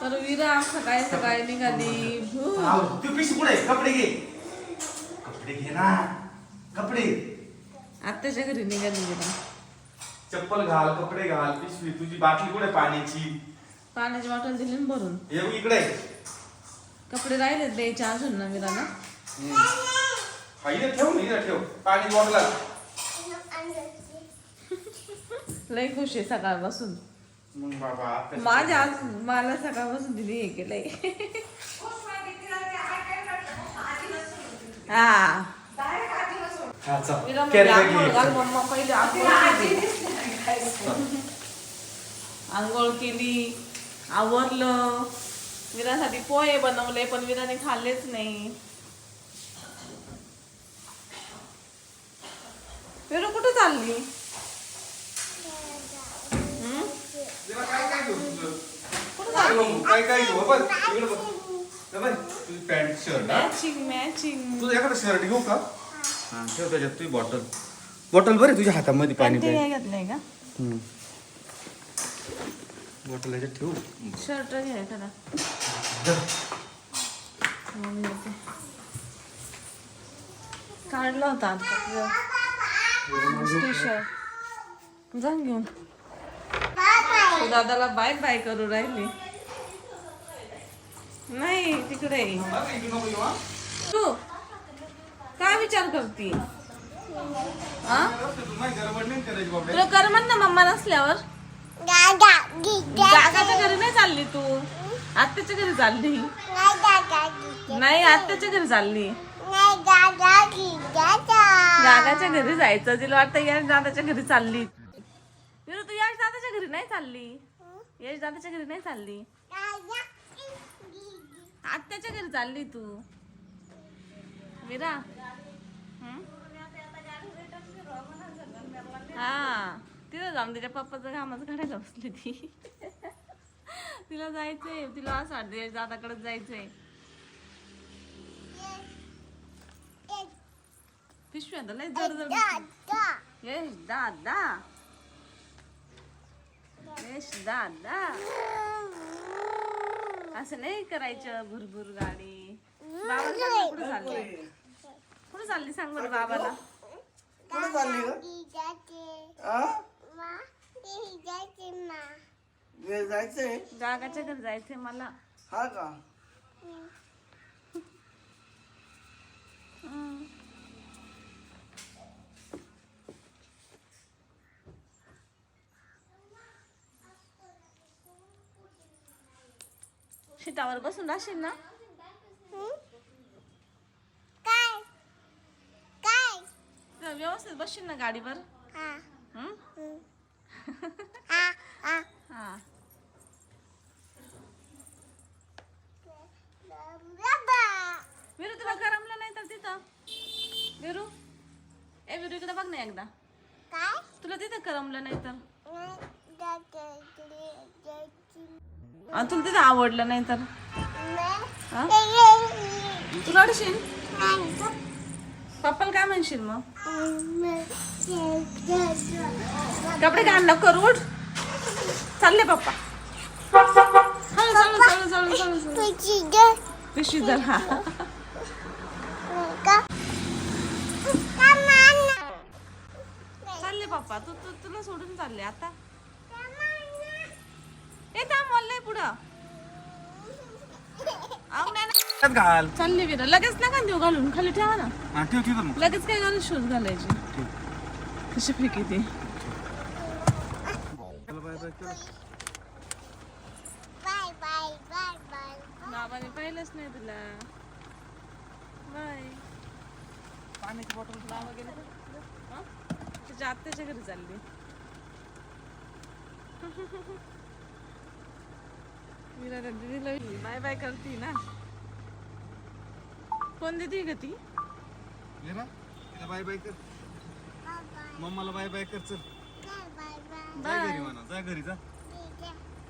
तर विरा सकाळी सकाळी निघाली. तू कुठे कपडे घे. कपडे घे ना. कपडे. आत्याच्या घरी निघाली विरा चप्पल घाल कपडे घाल पिशवी. तुझी बाटली कुठे पाण्याची? पाण्याची बॉटल दिली ना भरून. ये बघ इकडे. कपडे राहिले द्यायचे अजून ना विराला. हा इथे ठेव ना इथे ठेव. पाणी बॉटल लय खुश आहे सकाळपासून. मग बाबा आता- माझ्या आज मला सकाळपासून दिली हे केलंय. हा. चल. विरा कॅरी बॅग आंघोळ घे, घाल चल. मम्मा पहिले आंघोळ केली. आंघोळ केली आवरलं. विरासाठी पोहे बनवले पण विराने खाल्लेच नाही. विरू कुठे चालली हम्म? जरा काय काय घेऊ बघू, इकडे बघ हे बघ, तुझी पॅन्ट शर्ट हा? मॅचिंग मॅचिंग तुझं एखादं शर्ट घेऊ का हा ठेव त्याच्यात तुझी बॉटल बॉटल बरे तुझ्या हातामध्ये पाणी ते प्याय काय घेतलंय का बॉटल याच्यात ठेवू शर्ट घ्या एखादा मग घेते. काढला होता आता टी शर्ट जा घेऊन तू दादाला बाय बाय करू राहिली. नाही तिकडे. तू काय विचार करती? तुला करमत ना मम्मा नसल्यावर? गागाच्या घरी नाही चालली तू. आत्याच्या घरी चालली. नाही आत्याच्या घरी चालली. गागाच्या घरी जायचं तिला वाटतं दादाच्या घरी चालली विरू तू यश दादाच्या घरी नाही चालली? यश दादाच्या घरी नाही चालली? आत्याच्या घरी चालली तू. मीरा? हा? तिला जाऊन तिच्या पप्पाचं कामाचं काढायला बसली ती. तिला जायचंय. तिला असं वाटतं यश दादाकडेच जायचंय पिशव्या लय जड जड यश दादा दादा असं नाही करायचं भुरभुर गाडी बाबा सांग कुठे चालली? कुठे चालली सांग बरं बाबाला? कुठे चालली ग? जायचंय? गागाच्या घरी जायचंय मला. हा का? शेतावर बसून राहशील ना? व्यवस्थित बसशील ना गाडीवर? हं? हा? विरू तुला करमलं नाही तर तिथं? विरू? ए विरू इकडे बघ ना एकदा. तुला तिथं करमलं नाही तर? तुला तिथं आवडलं नाही तर? तुला अडशील पप्पाला काय म्हणशील मग? कपडे घाल नको उठ. चालले पप्पा. पिशवी हा. चालले पप्पा. तू तू तुला सोडून चालले. आता ए थांब बोललंय पुढं अहो नाही नाही. त्यात घाल. चालले विरा लगेच नका देऊ घालून. खाली ठेवा ना. हा ठेव ठेव मग लगेच काय घालून शूज घालायची. कशी फेकी ती. बाबाने पाहिलंच नाही तुला. बाय. पाण्याची बॉटल बाबा गेले हा? तुझ्या आत्याच्या घरी चालली. विराला दीदीला बाय बाय करती ना. कोण देते ग ती? ये ना तिला बाय बाय कर. मम्माला बाय बाय कर चल. जा घरी म्हणा जा घरी जा.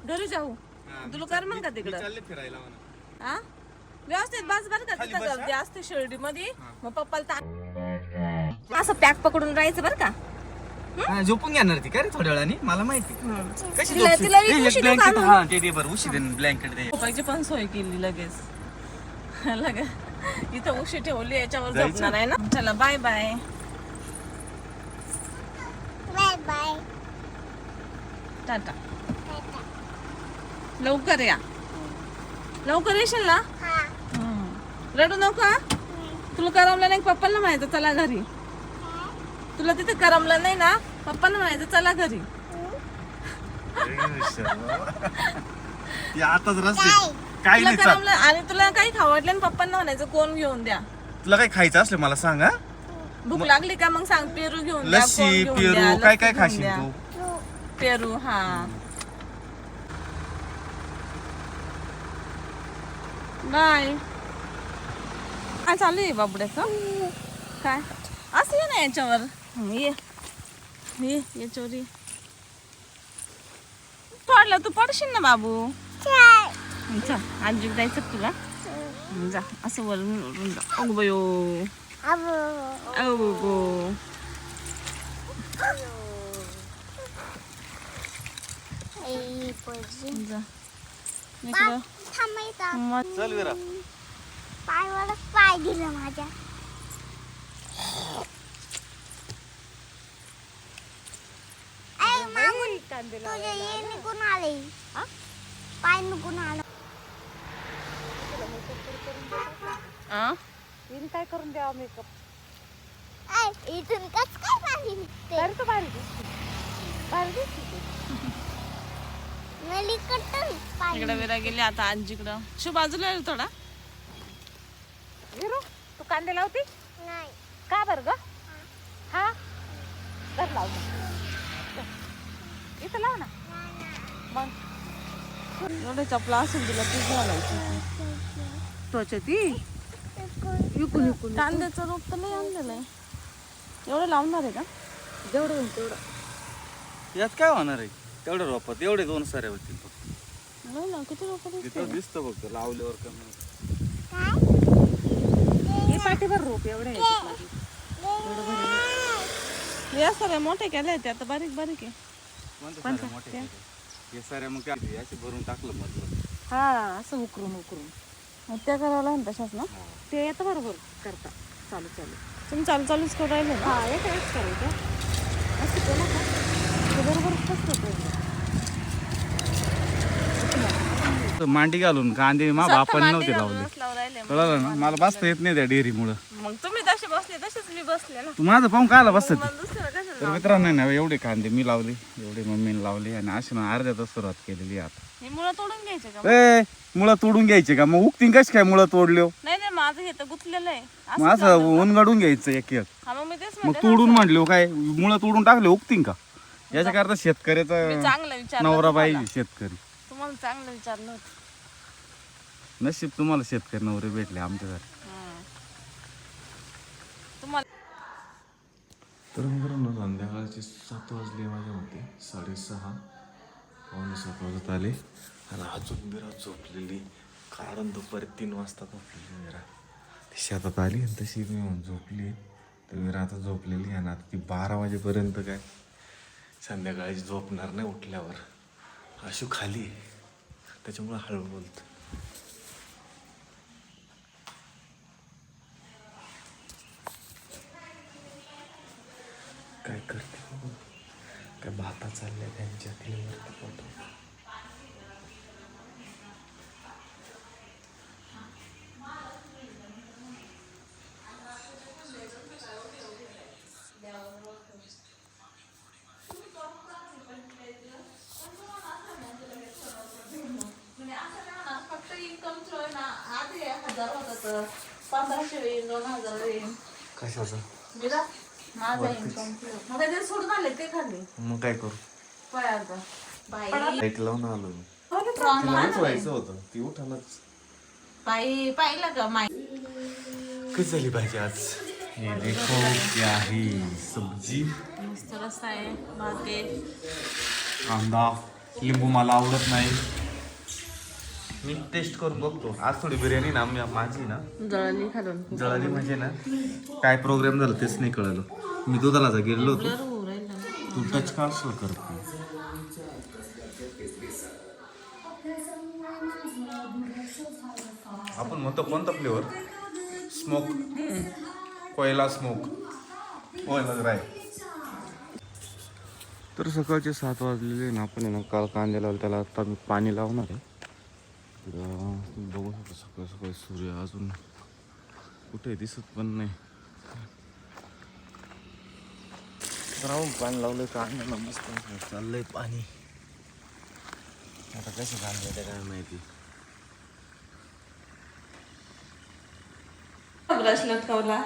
घरी जाऊ. हा, तुला कर मग का मी तिकडं चालले फिरायला म्हणा. हा व्यवस्थित बस बरं का तिथं? गर्दी असते शिर्डी मध्ये मग पप्पाला ता- असं पॅक पकडून राहायचं बरं का? हा, झोपून घेणार ती काय रे थोड्या वेळाने? मला माहिती. कशी तिला- झोपशील? तिला ए, एक उशीतच blanket- आणून. हा ते दे बरं उशी दे ब्लँकेट दे. झोपायची पण सोय केली लगेच. लगे इथं उशी ठेवली याच्यावर? झोपणार आहे ना? चला bye bye bye bye tata. लवकर या. लवकर येशील ना? हा. रडू नका तुला करमलं नाही पप्पाला म्हणायचं चला घरी. तुला तिथे करमलं नाही ना पप्पाला म्हणायचं चला घरी. ती आताच रस्ते काही तुला नाही चाल. करमलं आणि तुला काही खाऊ वाटलं आणि पप्पांना म्हणायचं कोण घेऊन द्या. तुला काही खायचं असलं मला सांग हा? भूक लागली का? मग सांग पेरू घेऊन द्या लस्सी कोण घेऊन द्या, पेरू काय काय लस्सी घेऊन खाशील द्या. तू? पेरू हा. बाय. काय चालू आहे बाबड्याचं? काय? असं ये ना याच्यावर. हं, ये ये याच्यावर ये. पडलं तू पडशील ना बाबू? हं, चल आजी जायचं तुला? हं, जा असं वरून वरून जा. अगो बयो अगो. जा. इकडं चल विरा. पायवरच पाय दिलं माझ्या. तुझ्या ये निघून आले. पाय निघून आलं. आ? काय करून द्यावा मेकअप इथून कस काय पाणी निघते? तरी तर भारी दिसते. भारी दिसते नलीकडून पाणी. इकडे विरा गेली आता आजीकडं. शू बाजूला थोडा. विरू तू कांदे लावते? नाही. का बरं ग? हा. तर लाव मग. इथं लाव ना. मग. एवढे चपला असेल तुला तीच घालायची. त्वचा ती. इकून इकून कांद्याचं रोप तर नाही आणलेलं आहे. एवढं लावणार आहे का? जेवढं होईल तेवढं. यात काय होणार आहे? तेवढं रोपात एवढे दोन सारे होतील फक्त. नाही ना किती रोप तिथं दिसतं फक्त लावल्यावर कमी. हे पाठीभर रोप एवढे या सगळ्या मोठे केले ते आता बारीक बारीक आहे. सारे मोठे? हे सारे मग काय? असे भरून टाकलं मधलं. हा असं उकरून उकरून. त्या करावं लागेल तशाच ना? ते येतं बरोबर करता. चालू चालू. तुम्ही चालू चालूच करू राहिले ना? हा एक करायचं असं केलं का? ते बरोबर मांडी घालून कांदे मा बापाने नव्हते लावले. कळलं ना? मला बसता येत नाही त्या डेअरीमुळं. मग तुम्ही बसले तसेच मी बसले ना तू माझं पाहून कायला बसत? मग दुसरं कशाला तर मित्रांनो ना एवढे कांदे मी लावले एवढे मम्मीने लावले आणि अशी ना अर्ध्या तास सुरुवात केलेली आहे आता. हे मुळं तोडून घ्यायचे का ए मुळं तोडून घ्यायचे का? मग उगतील कशी काय मुळं तोडल्यो? नाही नाही माझं हे तर गुतलेलं आहे. असं मग असं उनगडून घ्यायचं एक एक. हा मग मी तेच मग म्हणते तोडून म्हणले काय? मुळं तोडून टाकले उगतील का? याच्या करता मी शेतकऱ्याचा चांगलं विचारलं नवरा. पाहिजे शेतकरी. तुम्हाला चांगलं विचारलं होतं. नशीब तुम्हाला शेतकरी नवरे भेटले आमच्या घरी. हं. तुम्हाला तर मित्रांनो संध्याकाळचे सात वाजले माझ्या मते. साडेसहा. पावणे सात वाजत आले. आणि अजून बिरा झोपलेली. कारण दुपारी तीन वाजता झोपलेली मिरा. ती शेतात आली आणि तशी मी येऊन झोपली. तर मिरा आता झोपलेली आहे आणि आता ती बारा वाजेपर्यंत काय? संध्याकाळी झोपणार नाही उठल्यावर. अशू खाली त्याच्यामुळं हळू बोलतं. काय करते बघू. काय भाता चालल्या त्यांच्या तिला फोटो? फक्त इन्कम ना आधी हजार होतं तर पंधराशे येईल दोन हजार येईल कशाचं माझा मग ते सोडून आले ते खाली मग काय करू? पळायचं बाई. लाइट लावून आलो मी. प्रॉन तिला आणलं. उठवायचं होतं. ती उठानच. बाई पाहिलं का माई कशी झाली भाजी आज? ये देखो क्या है सब्जी. मस्त रस्ता आहे भात आहे. कांदा. लिंबू मला आवडत नाही. मी टेस्ट करून बघतो. आज थोडी बिर्याणी ना मी- माझी ना. जळली खालून. जळाली म्हणजे ना काय प्रोग्राम झाला तेच नाही कळलं. मी दुधाला गेलेलो होतो. तू टच काढशील करत नाही. आपण म्हणतो कोणता फ्लेवर स्मोक कोयला स्मोक कोयला ड्राय तर सकाळचे सात वाजलेले ना आपण आहे ना काल कांदे लावले त्याला आता मी पाणी लावणार आहे. तर अं, तुम्ही बघू शकता सकाळ सकाळी सूर्य अजून कुठे दिसत पण नाही. राहून पाणी लावलं कांद्याला मस्त. चाललंय पाणी. आता कसं येते काय माहिती? ब्रश लटकवला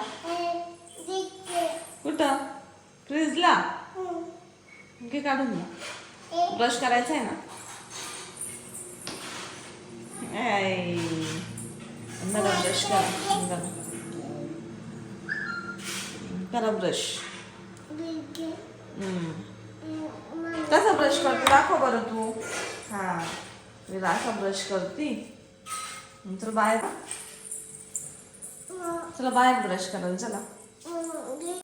कुठं? फ्रीजला? घे काढून ब्रश करायचा आहे ना? ब्रश करा. करा ब्रश. कसा ब्रश करते दाखव बरं तू. हा मी असा ब्रश करते. तुला बाहेर. चला बाहेर ब्रश करायला चला.